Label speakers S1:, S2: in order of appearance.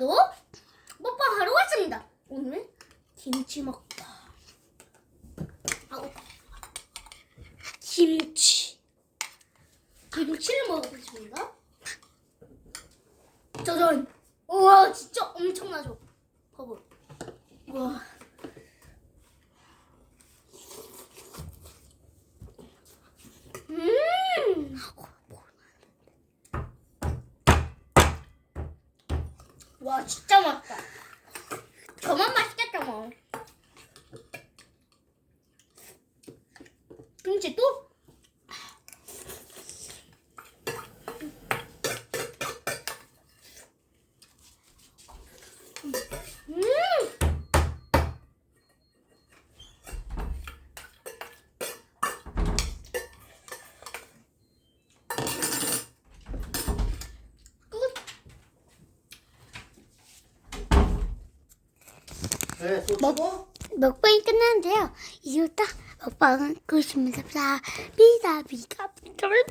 S1: 오늘도 먹방하러 왔습니다. 오늘은 김치. 아우. 김치. 김치를 먹어보겠습니다. 짜잔. 우와 진짜 엄청나죠. 봐봐. 우와. 와 진짜 맛있다. 저만 맛있겠다 뭐. 김치 또? 음. 끝.
S2: 네, 또
S3: 먹-. 먹방이 끝났는데요. 이후부터 먹방은 끝입니다. 비다 비가 비를